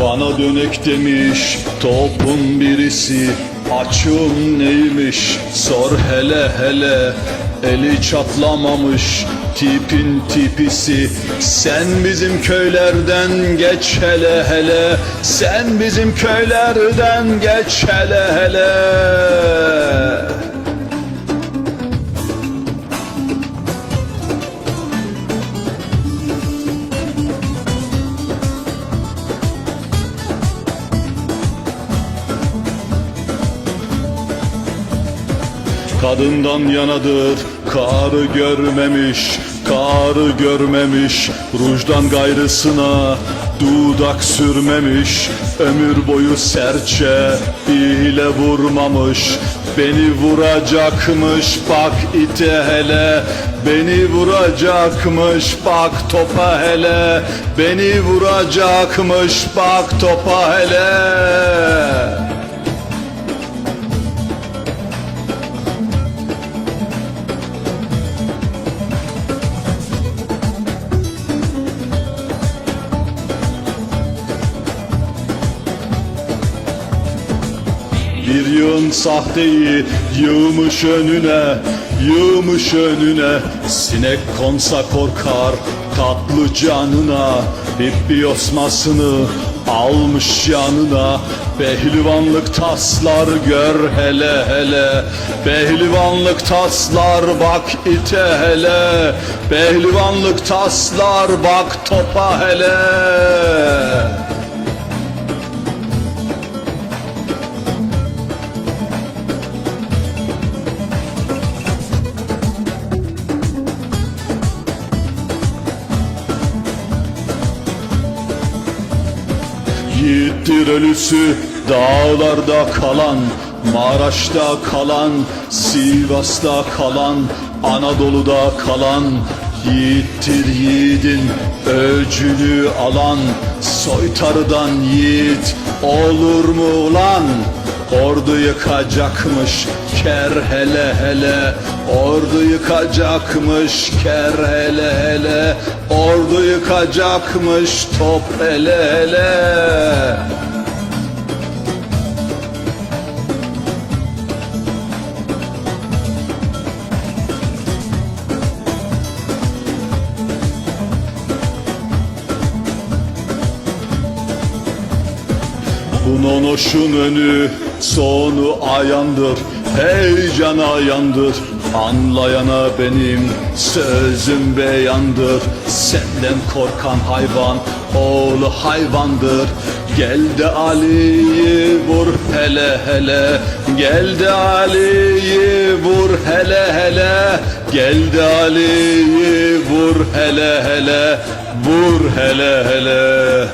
Bana dönek demiş topun birisi Açım neymiş? Sor hele hele. Eli çatlamamış tipin tipisi. Sen bizim köylerden geç hele hele. Sen bizim köylerden geç hele hele Kadından yanadır karı görmemiş Karı görmemiş. Rujdan gayrısına Dudak sürmemiş. Ömür boyu serçe ile vurmamış. Beni vuracakmış bak ite hele. Beni vuracakmış bak topa hele. Beni vuracakmış bak topa hele Bir yığın sahteyi yığmış önüne Yığmış önüne. Sinek konsa korkar tatlı canına Hippi osmasını almış yanına. Pehlivanlık taslar gör hele hele Pehlivanlık taslar bak ite hele. Pehlivanlık taslar bak topa hele Yiğittir ölüsü dağlarda kalan Maraş'ta kalan, Sivas'ta kalan Anadolu'da kalan Yiğittir yiğidin öcünü alan Soytarıdan yiğit olur mu ulan? Ordu yıkacakmış ker hele hele Ordu yıkacakmış ker hele hele Ordu yıkacakmış top hele hele Bunun hoşun önü sonu ayandır. Heyecana yandır Anlayana benim sözüm beyandır. Senden korkan hayvan oğlu hayvandır. Gel de Ali'yi vur hele hele. Gel de Ali'yi vur hele hele. Gel de Ali'yi vur hele hele. Vur hele hele